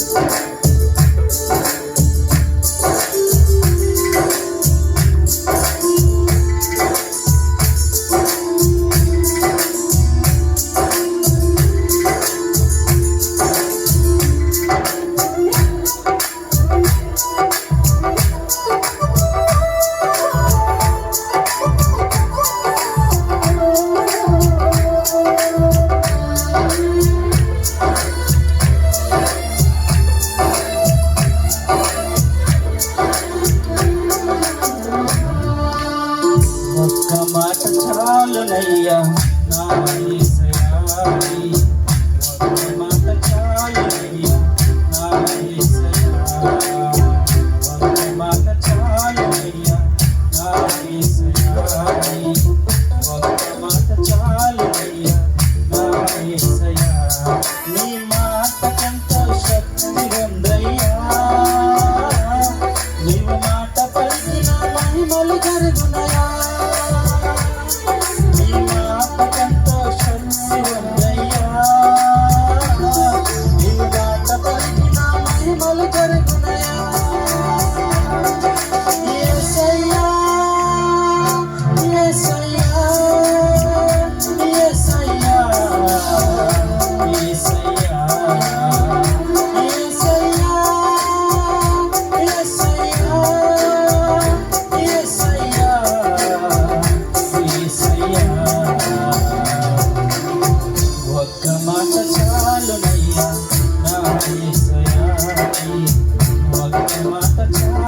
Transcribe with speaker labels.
Speaker 1: Thank you. ఒక్క మాట చాలునయ్యా నా ఈసయా పరిమళ కరుగునయా ಮಾತ ಚಾ